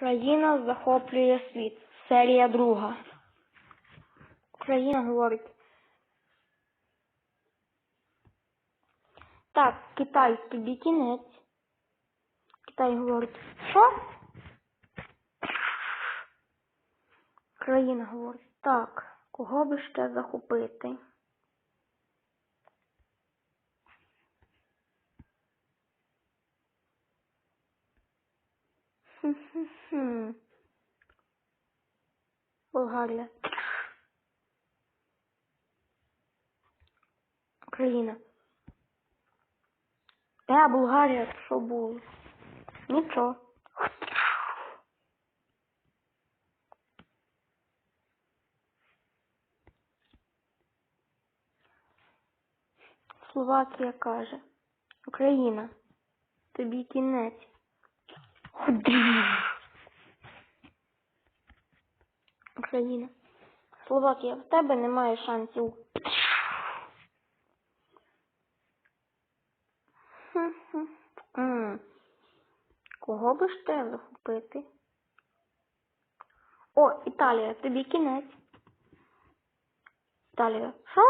Україна захоплює світ. Серія друга. Україна говорить. Так, Китай, тобі кінець. Китай говорить. Що? Україна говорить. Так, кого би ще захопити? Хм-хм-хм. Болгарія. Україна. Де Болгарія? Що було? Нічого. Словакія каже. Україна. Тобі кінець. Україна. Словакія, в тебе немає шансів. Кого би ж те захопити? О, Італія, тобі кінець. Італія. Що?